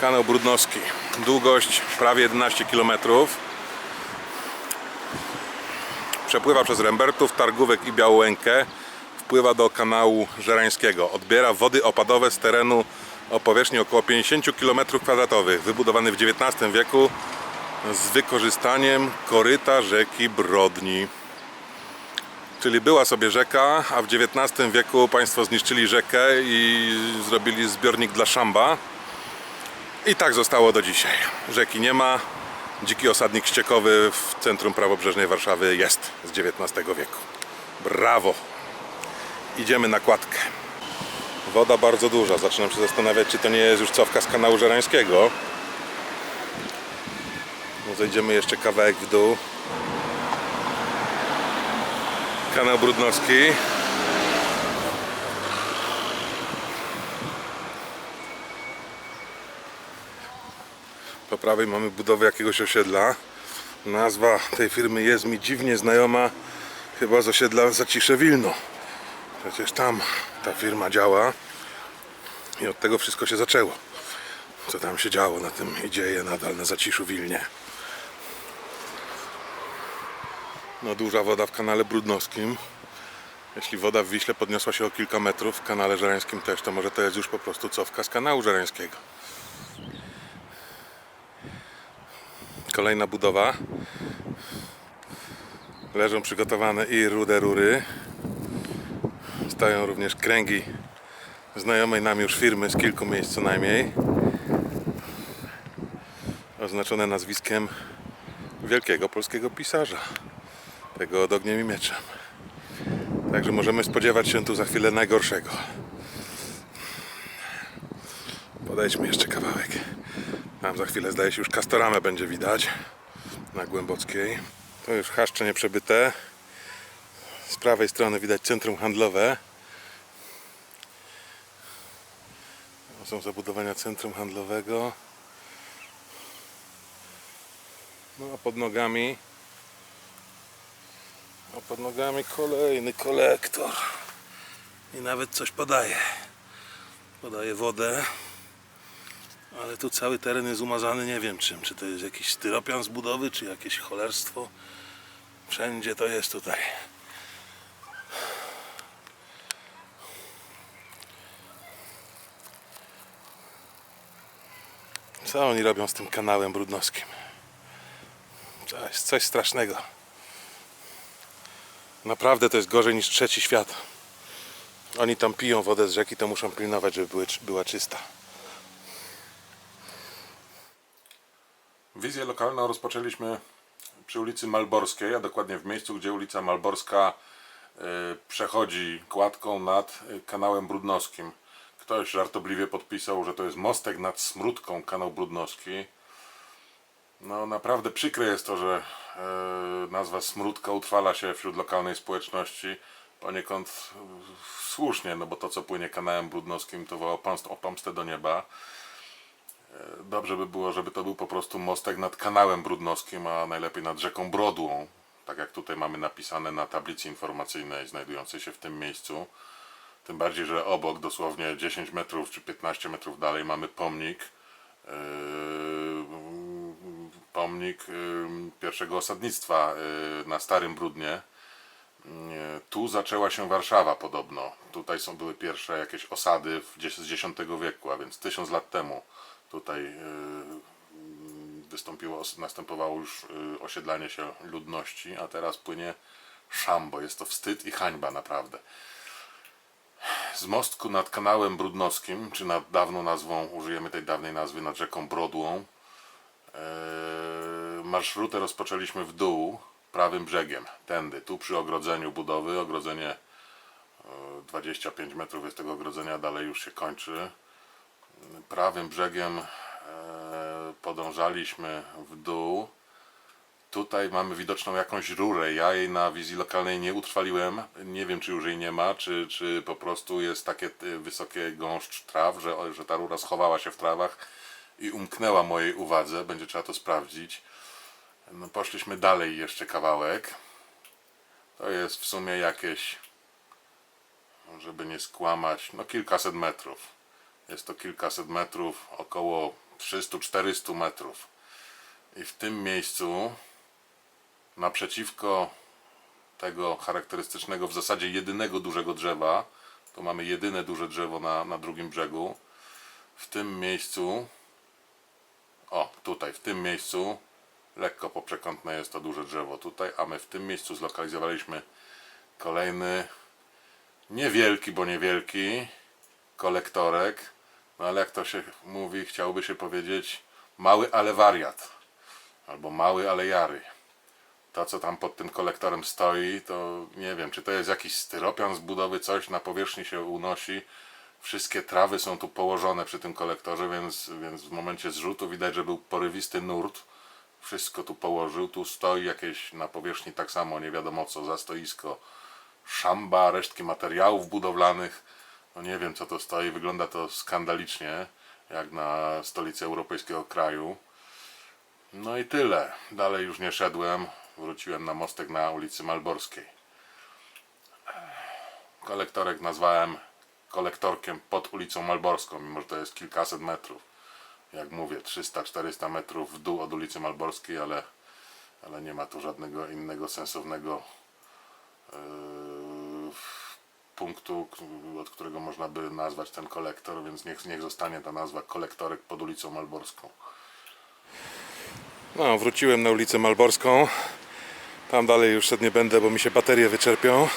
Kanał Brudnowski. Długość prawie 11 km. Przepływa przez Rembertów, Targówek i Białołękę. Wpływa do kanału Żerańskiego. Odbiera wody opadowe z terenu o powierzchni około 50 km2. Wybudowany w XIX wieku z wykorzystaniem koryta rzeki Brodni. Czyli była sobie rzeka, a w XIX wieku państwo zniszczyli rzekę i zrobili zbiornik dla szamba. I tak zostało do dzisiaj. Rzeki nie ma. Dziki osadnik ściekowy w centrum prawobrzeżnej Warszawy jest z XIX wieku. Brawo! Idziemy na kładkę. Woda bardzo duża. Zaczynam się zastanawiać, czy to nie jest już cofka z kanału żerańskiego. No zejdziemy jeszcze kawałek w dół. Kanał Brudnowski. Po prawej mamy budowę jakiegoś osiedla. Nazwa tej firmy jest mi dziwnie znajoma, chyba z osiedla Zacisze Wilno. Przecież tam ta firma działa i od tego wszystko się zaczęło. Co tam się działo na tym i dzieje nadal na Zaciszu Wilnie. No duża woda w kanale Brudnowskim. Jeśli woda w Wiśle podniosła się o kilka metrów, w kanale Żerańskim też, to może to jest już po prostu cofka z kanału Żerańskiego. Kolejna budowa. Leżą przygotowane i rude rury. Stoją również kręgi znajomej nam już firmy z kilku miejsc co najmniej. Oznaczone nazwiskiem wielkiego polskiego pisarza. Tego od ogniem i mieczem. Także możemy spodziewać się tu za chwilę najgorszego. Podejdźmy jeszcze kawałek. Tam za chwilę zdaje się już kastoramę będzie widać na Głębockiej. To już chaszcze nieprzebyte. Z prawej strony widać centrum handlowe. To są zabudowania centrum handlowego. No a pod nogami a pod nogami kolejny kolektor. I nawet coś podaje. Podaje wodę. Ale tu cały teren jest umazany, nie wiem czym. Czy to jest jakiś styropian z budowy, czy jakieś cholerstwo. Wszędzie to jest tutaj. Co oni robią z tym kanałem brudnowskim? Coś, coś strasznego. Naprawdę to jest gorzej niż trzeci świat. Oni tam piją wodę z rzeki, to muszą pilnować, żeby była czysta. Wizję lokalną rozpoczęliśmy przy ulicy Malborskiej, a dokładnie w miejscu, gdzie ulica Malborska y, przechodzi kładką nad y, kanałem Brudnowskim. Ktoś żartobliwie podpisał, że to jest mostek nad Smródką, kanał Brudnowski. No naprawdę przykre jest to, że e, nazwa Smródka utrwala się wśród lokalnej społeczności poniekąd e, słusznie, no bo to co płynie kanałem brudnowskim to woła o pomstę do nieba. E, Dobrze by było, żeby to był po prostu mostek nad kanałem brudnowskim, a najlepiej nad rzeką Brodłą, tak jak tutaj mamy napisane na tablicy informacyjnej znajdującej się w tym miejscu. Tym bardziej, że obok, dosłownie 10 metrów czy 15 metrów dalej mamy pomnik Yy, pomnik yy, pierwszego osadnictwa yy, na Starym Brudnie. Yy, Tu zaczęła się Warszawa podobno. Tutaj są były pierwsze jakieś osady w z X wieku, a więc tysiąc lat temu tutaj yy, wystąpiło, następowało już yy, osiedlanie się ludności, a teraz płynie szambo. Jest to wstyd i hańba naprawdę z mostku nad kanałem Brudnowskim, czy nad dawną nazwą, użyjemy tej dawnej nazwy, nad rzeką Brodłą, e, marszrutę rozpoczęliśmy w dół, prawym brzegiem, tędy, tu przy ogrodzeniu budowy, ogrodzenie e, 25 metrów jest tego ogrodzenia, dalej już się kończy. Prawym brzegiem e, podążaliśmy w dół. Tutaj mamy widoczną jakąś rurę. Ja jej na wizji lokalnej nie utrwaliłem. Nie wiem, czy już jej nie ma, czy, czy po prostu jest takie y, wysokie gąszcz traw, że, że ta rura schowała się w trawach i umknęła mojej uwadze. Będzie trzeba to sprawdzić. No, poszliśmy dalej jeszcze kawałek. To jest w sumie jakieś, żeby nie skłamać, no kilkaset metrów. Jest to kilkaset metrów, około 300-400 metrów. I w tym miejscu naprzeciwko tego charakterystycznego, w zasadzie jedynego dużego drzewa, to mamy jedyne duże drzewo na, na drugim brzegu. W tym miejscu, o tutaj, w tym miejscu, lekko poprzekątne jest to duże drzewo tutaj, a my w tym miejscu zlokalizowaliśmy kolejny, niewielki, bo niewielki, kolektorek. No ale jak to się mówi, chciałoby się powiedzieć mały, ale wariat. Albo mały, ale jary to co tam pod tym kolektorem stoi, to nie wiem, czy to jest jakiś styropian z budowy, coś na powierzchni się unosi. Wszystkie trawy są tu położone przy tym kolektorze, więc, więc w momencie zrzutu widać, że był porywisty nurt. Wszystko tu położył. Tu stoi jakieś na powierzchni tak samo, nie wiadomo co, za stoisko. Szamba, resztki materiałów budowlanych. No nie wiem co to stoi, wygląda to skandalicznie, jak na stolicy europejskiego kraju. No i tyle. Dalej już nie szedłem. Wróciłem na mostek na ulicy Malborskiej. Kolektorek nazwałem kolektorkiem pod ulicą Malborską, mimo że to jest kilkaset metrów. Jak mówię, 300-400 metrów w dół od ulicy Malborskiej, ale, ale nie ma tu żadnego innego sensownego yy, punktu, od którego można by nazwać ten kolektor, więc niech, niech zostanie ta nazwa kolektorek pod ulicą Malborską. No, wróciłem na ulicę Malborską. Tam dalej już szedł nie będę, bo mi się baterie wyczerpią.